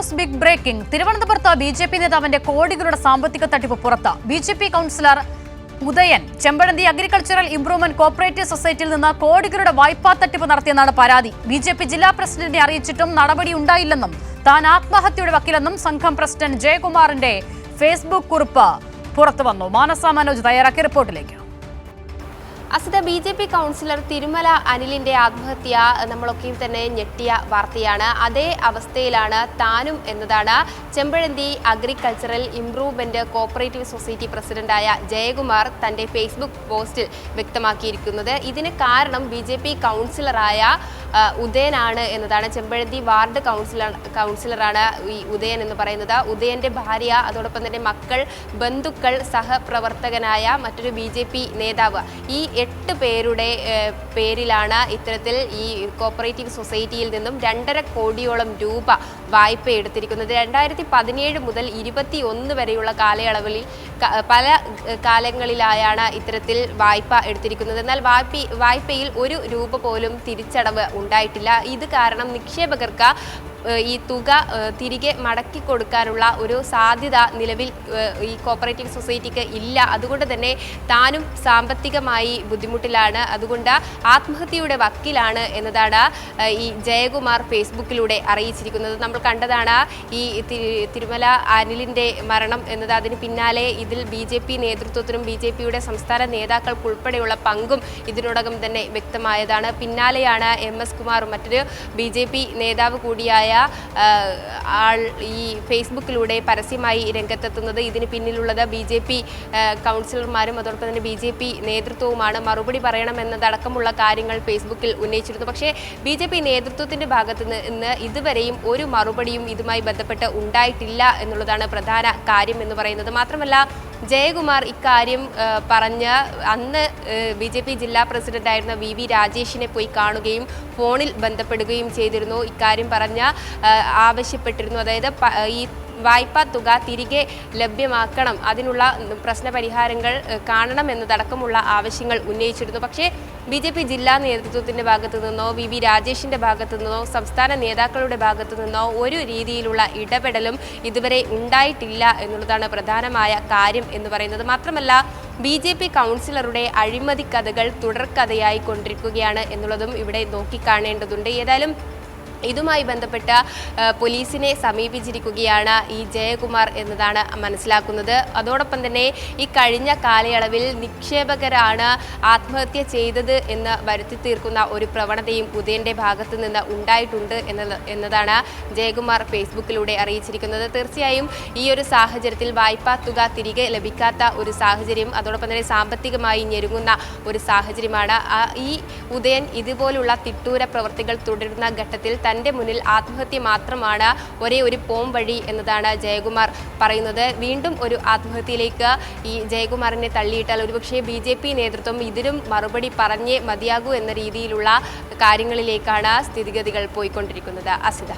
News big breaking. തിരുവനന്തപുരത്ത് B J P നേതാവിന്റെ കോടികളുടെ സാമ്പത്തിക തട്ടിപ്പ് പുറത്ത്. B J P councillor Udayan Chempazhanthi agricultural improvement cooperative സൊസൈറ്റിയിൽ നിന്ന് കോടികളുടെ വായ്പാ തട്ടിപ്പ് നടത്തിയെന്നാണ് പരാതി. ബി ജെ പി ജില്ലാ പ്രസിഡന്റിനെ അറിയിച്ചിട്ടും നടപടി ഉണ്ടായില്ലെന്നും താൻ ആത്മഹത്യയുടെ വക്കിലെന്നും സംഘം പ്രസിഡന്റ് ജയകുമാറിന്റെ ഫേസ്ബുക്ക് കുറിപ്പ് പുറത്തുവന്നു മാനസ മനോജ് തയ്യാറാക്കിയ റിപ്പോർട്ടിലേക്ക്. അസിത B J P councillor Thirumala അനിലിന്റെ ആത്മഹത്യ നമ്മളൊക്കെയും തന്നെ ഞെട്ടിയ വാർത്തയാണ്. അതേ അവസ്ഥയിലാണ് താനും എന്നതാണ് Chempazhanthi agricultural improvement cooperative society പ്രസിഡന്റായ ജയകുമാർ തന്റെ ഫേസ്ബുക്ക് പോസ്റ്റിൽ വ്യക്തമാക്കിയിരിക്കുന്നത്. ഇതിന് കാരണം ബി ജെ പി കൗൺസിലറായ ഉദയനാണ് എന്നതാണ് ചെമ്പഴന്തി വാർഡ് കൗൺസിലർ കൗൺസിലറാണ് ഈ ഉദയൻ എന്ന് പറയുന്നത്. ഉദയന്റെ ഭാര്യ അതോടൊപ്പം തന്നെ മക്കൾ ബന്ധുക്കൾ സഹപ്രവർത്തകനായ മറ്റൊരു ബി ജെ പി നേതാവ്. ഈ എട്ട് പേരുടെ പേരിലാണ് ഇത്തരത്തിൽ ഈ കോപ്പറേറ്റീവ് സൊസൈറ്റിയിൽ നിന്നും രണ്ടര കോടിയോളം രൂപ വായ്പ എടുത്തിരിക്കുന്നത്. രണ്ടായിരത്തി പതിനേഴ് മുതൽ ഇരുപത്തി ഒന്ന് വരെയുള്ള കാലയളവിൽ പല കാലങ്ങളിലായാണ് ഇത്തരത്തിൽ വായ്പ എടുത്തിരിക്കുന്നത്. എന്നാൽ വായ്പ വായ്പയിൽ ഒരു രൂപ പോലും തിരിച്ചടവ് ഉണ്ടായിട്ടില്ല. ഇത് കാരണം നിക്ഷേപകർക്ക് ഈ തുക തിരികെ മടക്കി കൊടുക്കാനുള്ള ഒരു സാധ്യത നിലവിൽ ഈ കോപ്പറേറ്റീവ് സൊസൈറ്റിക്ക് ഇല്ല. അതുകൊണ്ട് തന്നെ താനും സാമ്പത്തികമായി ബുദ്ധിമുട്ടിലാണ്. അതുകൊണ്ട് ആത്മഹത്യയുടെ വക്കിലാണ് എന്നതാണ് ഈ ജയകുമാർ ഫേസ്ബുക്കിലൂടെ അറിയിച്ചിരിക്കുന്നത്. നമ്മൾ കണ്ടതാണ് ഈ തിരുമല അനിലിന്റെ മരണം എന്നത്. അതിന് പിന്നാലെ ഇതിൽ ബി ജെ പി നേതൃത്വത്തിനും ബി ജെ പിയുടെ സംസ്ഥാന നേതാക്കൾക്കുൾപ്പെടെയുള്ള പങ്കും ഇതിനോടകം തന്നെ വ്യക്തമായതാണ്. പിന്നാലെയാണ് എം എസ് കുമാറും മറ്റൊരു ബി ജെ പി നേതാവ് കൂടിയായ ആൾ ഈ ഫേസ്ബുക്കിലൂടെ പരസ്യമായി രംഗത്തെത്തുന്നത് ഇതിന് പിന്നിലുള്ളത് ബി ജെ പി കൗൺസിലർമാരും അതോടൊപ്പം തന്നെ ബി ജെ പി നേതൃത്വവുമാണ്. മറുപടി പറയണമെന്നതടക്കമുള്ള കാര്യങ്ങൾ ഫേസ്ബുക്കിൽ ഉന്നയിച്ചിരുന്നു. പക്ഷേ ബി ജെ പി നേതൃത്വത്തിന്റെ ഭാഗത്ത് നിന്ന് ഇതുവരെയും ഒരു മറുപടിയും ഇതുമായി ബന്ധപ്പെട്ട് ഉണ്ടായിട്ടില്ല എന്നുള്ളതാണ് പ്രധാന കാര്യം എന്ന് പറയുന്നത്. മാത്രമല്ല ജയകുമാർ ഇക്കാര്യം പറഞ്ഞ അന്ന് ബി ജെ പി ജില്ലാ പ്രസിഡന്റായിരുന്ന വി വി രാജേഷിനെ പോയി കാണുകയും ഫോണിൽ ബന്ധപ്പെടുകയും ചെയ്തിരുന്നു. ഇക്കാര്യം പറഞ്ഞ് ആവശ്യപ്പെട്ടിരുന്നു. അതായത് ഈ വായ്പാ തുക തിരികെ ലഭ്യമാക്കണം. അതിനുള്ള പ്രശ്നപരിഹാരങ്ങൾ കാണണം എന്നതടക്കമുള്ള ആവശ്യങ്ങൾ ഉന്നയിച്ചിരുന്നു. പക്ഷേ ബി ജെ പി ജില്ലാ നേതൃത്വത്തിന്റെ ഭാഗത്തു നിന്നോ വി. വി. രാജേഷിന്റെ ഭാഗത്തു നിന്നോ സംസ്ഥാന നേതാക്കളുടെ ഭാഗത്തു നിന്നോ ഒരു രീതിയിലുള്ള ഇടപെടലും ഇതുവരെ ഉണ്ടായിട്ടില്ല എന്നുള്ളതാണ് പ്രധാനമായ കാര്യം എന്ന് പറയുന്നത്. മാത്രമല്ല ബി ജെ പി കൗൺസിലറുടെ അഴിമതി കഥകൾ തുടർക്കഥയായി കൊണ്ടിരിക്കുകയാണ് എന്നുള്ളതും ഇവിടെ നോക്കിക്കാണേണ്ടതുണ്ട്. ഏതായാലും ഇതുമായി ബന്ധപ്പെട്ട പോലീസിനെ സമീപിച്ചിരിക്കുകയാണ് ഈ ജയകുമാർ എന്നതാണ് മനസ്സിലാക്കുന്നത്. അതോടൊപ്പം തന്നെ ഈ കഴിഞ്ഞ കാലയളവിൽ നിക്ഷേപകരാണ് ആത്മഹത്യ ചെയ്തത് എന്ന് വരുത്തി തീർക്കുന്ന ഒരു പ്രവണതയും ഉദയന്റെ ഭാഗത്തു നിന്ന് ഉണ്ടായിട്ടുണ്ട് എന്നത് എന്നതാണ് ജയകുമാർ ഫേസ്ബുക്കിലൂടെ അറിയിച്ചിരിക്കുന്നത്. തീർച്ചയായും ഈ ഒരു സാഹചര്യത്തിൽ വായ്പാ തുക തിരികെ ലഭിക്കാത്ത ഒരു സാഹചര്യം അതോടൊപ്പം തന്നെ സാമ്പത്തികമായി ഞെരുങ്ങുന്ന ഒരു സാഹചര്യമാണ്. ഈ ഉദയൻ ഇതുപോലുള്ള തിട്ടൂര പ്രവർത്തികൾ തുടരുന്ന ഘട്ടത്തിൽ തന്റെ മുന്നിൽ ആത്മഹത്യ മാത്രമാണ് ഒരേ ഒരു പോം വഴി എന്നതാണ് ജയകുമാർ പറയുന്നത്. വീണ്ടും ഒരു ആത്മഹത്യയിലേക്ക് ഈ ജയകുമാറിനെ തള്ളിയിട്ടാൽ ഒരുപക്ഷെ ബി ജെ പി നേതൃത്വം ഇതിനും മറുപടി പറഞ്ഞേ മതിയാകൂ എന്ന രീതിയിലുള്ള കാര്യങ്ങളിലേക്കാണ് സ്ഥിതിഗതികൾ പോയിക്കൊണ്ടിരിക്കുന്നത്. അസിത.